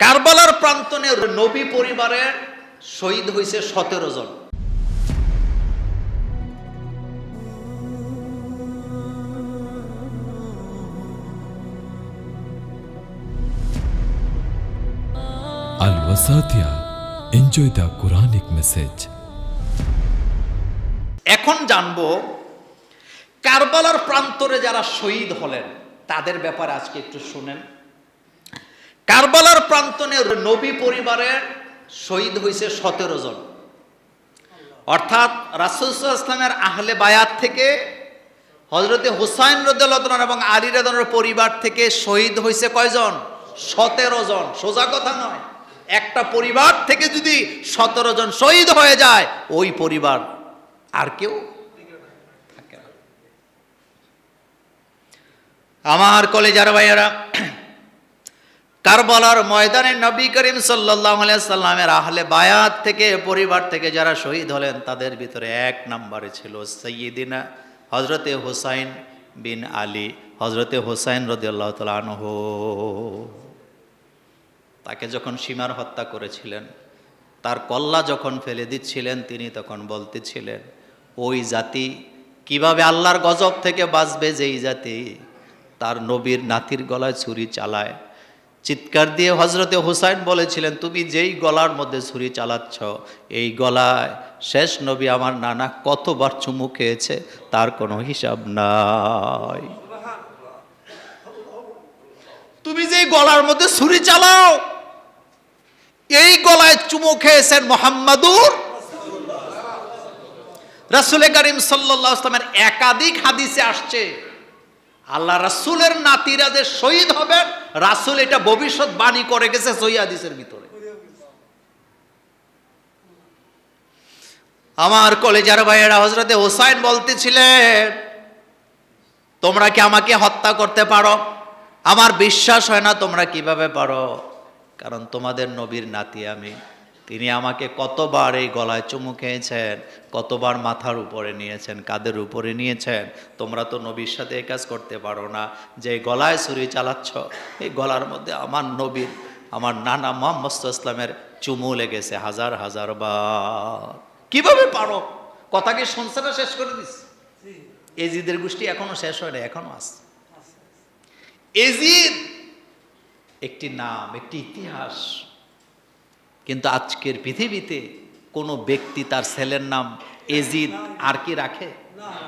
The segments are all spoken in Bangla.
কারবালার প্রান্তনে নবী পরিবারের শহীদ হয়েছে সতেরো জন Al Wasatia. Enjoy the Quranic message. এখন জানব কারবালার প্রান্তরে যারা শহীদ হলেন তাদের ব্যাপারে আজকে একটু শুনেন কারবালার প্রান্তনে নবী পরিবারের শহীদ হয়েছে সতেরো জন। অর্থাৎ রাসুল ইসলামের আহলে বায়াত থেকে হজরতে হুসাইন রদুল্লাহ এবং আলী রদনের পরিবার থেকে শহীদ হয়েছে কয়জন? সতেরো জন। সোজা কথা নয়। একটা পরিবার থেকে যদি সতেরো জন শহীদ হয়ে যায়, ওই পরিবার আর কেউ। আমার কলেজার ভাইয়েরা কারবালার ময়দানে নবী করিম সাল্লামের আহলে বায়াত থেকে, পরিবার থেকে যারা শহীদ হলেন, তাদের ভিতরে এক নম্বরে ছিল সৈয়দিনা হজরতে হোসাইন বিন আলী। হজরতে হোসাইন রদিয়াল্লাহ তালহ তাকে যখন সীমার হত্যা করেছিলেন, তার কল্লা যখন ফেলে দিচ্ছিলেন, তিনি তখন বলতেছিলেন, ওই জাতি কীভাবে আল্লাহর গজব থেকে বাঁচবে? যেই জাতি তার নবীর নাতির গলায় ছুরি চালায় চিৎকার দিয়ে হজরতে হুসাইন বলেছিলেন, তুমি যেই গলার মধ্যে ছুরি চালাচ্ছ, এই গলায় শেষ নবী আমার নানা কতবার চুমু খেয়েছে, তার কোনো হিসাব নাই। তুমি যেই গলার মধ্যে ছুরি চালাও, এই গলায় চুমু খেয়েছেন মোহাম্মদুর রাসুল করিম সাল্লাহ ইসলামের একাধিক হাদিসে আসছে। আল্লাহ রাসুলের নাতিরা যে শহীদ হবেন, রাসুল এটা ভবিষ্যৎ বাণী করে গেছে সহি হাদিসের ভিতরে। আমার কলেজার ভাইয়েরা হজরতে হোসাইন বলতেছিলেন, তোমরা কি আমাকে হত্যা করতে পারো? আমার বিশ্বাস হয় না তোমরা কীভাবে পারো? কারণ তোমাদের নবীর নাতি আমি। তিনি আমাকে কতবার এই গলায় চুমু খেয়েছেন, কতবার মাথার উপরে নিয়েছেন কাদের উপরে নিয়েছেন। তোমরা তো নবীর সাথে এই কাজ করতে পারো না। যে গলায় ছুরি চালাচ্ছ, এই গলার মধ্যে আমার নবীর, আমার নানা মোহাম্মদ ইসলামের চুমু লেগেছে হাজার হাজার বার। কীভাবে পারো? কথা কি শেষ করে দিস এজিদের গোষ্ঠী এখনও শেষ হয় না এখনও আছে। এজিদ একটি নাম, একটি ইতিহাস। কিন্তু আজকের পৃথিবীতে কোনো ব্যক্তি তার ছেলের নাম এজিদ আর কি রাখে?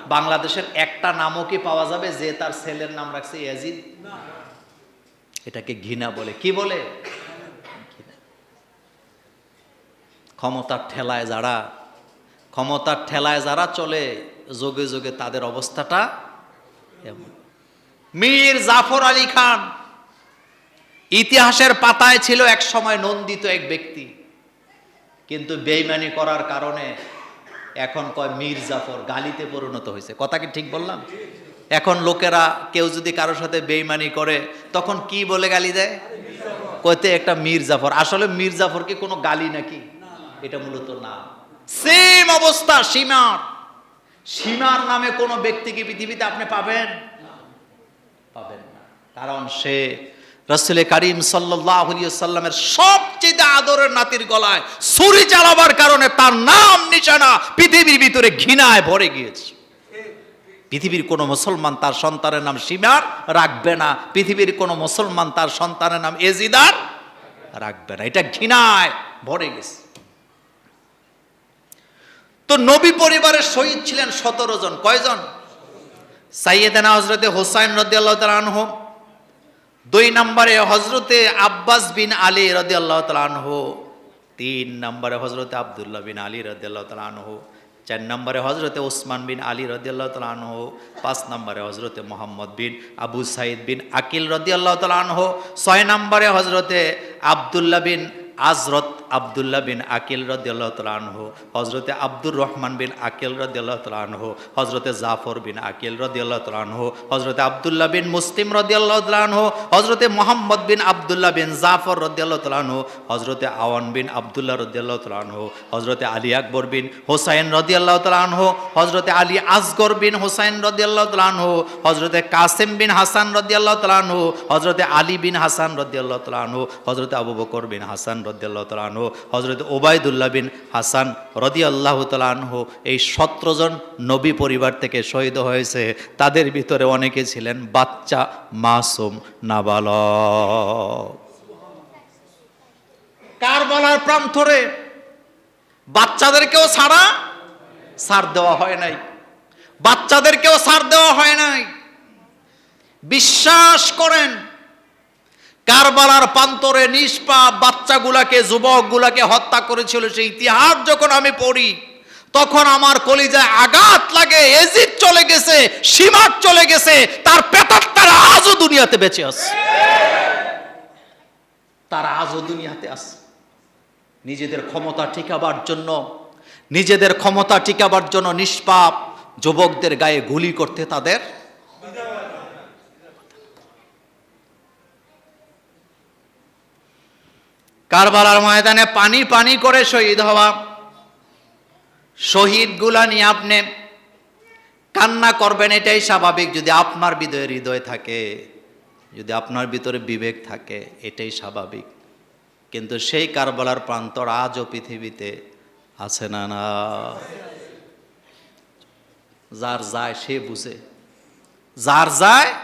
বাংলাদেশের একটা নামও কি পাওয়া যাবে যে তার ছেলের নাম রাখছে এজিদ? এটাকে ঘৃণা বলে। কি বলে? ক্ষমতার ঠেলায় যারা, ক্ষমতার ঠেলায় যারা চলে, যোগে যোগে তাদের অবস্থাটা এমন। মীর জাফর আলী খান ইতিহাসের পাতায় ছিল এক সময় নন্দিত এক ব্যক্তি। কিন্তু বেইমানি করার কারণে এখন কয় মীর জাফর গালিতে পরিণত হয়েছে। কথা কি ঠিক বললাম? এখন লোকেরা কেউ যদি কারোর সাথে বেইমানি করে, তখন কি বলে গালি দেয়? কইতে একটা মীর জাফর। আসলে মীর কি কোনো গালি নাকি? এটা মূলত না। সেম অবস্থা, সীমার। সীমার নামে কোনো ব্যক্তি কি পৃথিবীতে আপনি পাবেন? পাবেন না। কারণ সে রসুল করিম সাল্লামের সবচেয়ে আদরের নাতির গলায় ছুরি চালাবার কারণে তার নাম, নিশানা পৃথিবীর ভিতরে ঘৃণায় ভরে গিয়েছে। পৃথিবীর কোনো মুসলমান তার সন্তানের নাম সীমার রাখবে না। পৃথিবীর কোনো মুসলমান তার সন্তানের নাম এজিদার রাখবে না। এটা ঘৃণায় ভরে গেছে। তো নবী পরিবারের শহীদ ছিলেন সতেরো জন। কয়জন? সাইয়েদানা হজরতে হোসাইন রদিয়াল্লাহ তালানহ দুই নম্বরে হজরতে আব্বাস বিন আলী রদিয়াল্লাহ তালানহ তিন নম্বরে হজরতে আবদুল্লাহ বিন আলী রদিয়াল্লাহ তালানহ চার নম্বরে হজরতে ওসমান বিন আলী রদিয়াল্লাহ তালানহ পাঁচ নম্বরে হজরতে মোহাম্মদ বিন আবু সাইদ বিন আকিল রদিয়াল্লাহ তালানহ ছয় নম্বরে হজরতে আবদুল্লাহ বিন আজরত আবদুল্লাহ বিন আকিল তালানহু হজরতে আব্দুর রহমান বিন আকিল তালানহু হজরতে জাফর বিন আকিল তালানহু হজরতে আবদুল্লাহ বিন মুসলিম তালানহু হজরতে মোহাম্মদ বিন আবদুল্লাহ বিন জাফর তালানহু হজরতে আওয়ান বিন আবদুল্লাহ তালানহু হজরতে আলী আকবর বিন হোসাইন রদিয়াল্লাহ তালানহু হজরতে আলী আসগর বিন হোসাইন রদিয়াল্লাহ তালানহু হজরতে কাসেম বিন হাসান রদিয়াল্লাহ তালানহু হজরতে আলী বিন হাসান রদিয়াল্লাহ তালানহু হজরতে আবু বকর বিন হাসান রদিয়াল্লাহ তালানহু হজরতে ওবায়দুল্লাহ বিন হাসান রদিয়াল্লাহ তালানহু এই সতেরো জন নবী পরিবার থেকে শহীদ হয়েছে। তাদের ভিতরে অনেকে ছিলেন বাচ্চা মাসুম নাবালক। কারবালার প্রান্তরে বাচ্চাদেরকেও ছাড়া সার দেওয়া হয় নাই। বাচ্চাদেরকেও সার দেওয়া হয় নাই। বিশ্বাস করেন কারবালার প্রান্তরে নিষ্পাপ বাচ্চাগুলাকে, যুবকগুলাকে হত্যা করেছিল সেই ইতিহাস যখন আমি পড়ি, তখন আমার কলিজায় আঘাত লাগে এজিদ চলে গেছে সীমাট চলে গেছে, তার পেতার তারা আজও দুনিয়াতে বেঁচে আছে। তারা আজও দুনিয়াতে আছে। নিজেদের ক্ষমতা টিকাবার জন্য, নিজেদের ক্ষমতা টিকাবার জন্য নিষ্পাপ যুবকদের গায়ে গুলি করতে তাদের কারবালার ময়দানে পানি পানি করে শহীদ হওয়া। শহীদগুলা নিয়ে আপনি কান্না করবেন, এটাই স্বাভাবিক। যদি আপনার হৃদয়ে হৃদয় থাকে, যদি আপনার ভিতরে বিবেক থাকে, এটাই স্বাভাবিক। কিন্তু সেই কারবালার প্রান্তর আজও পৃথিবীতে আছে না না। যার যায় সে বুঝে। যার যায়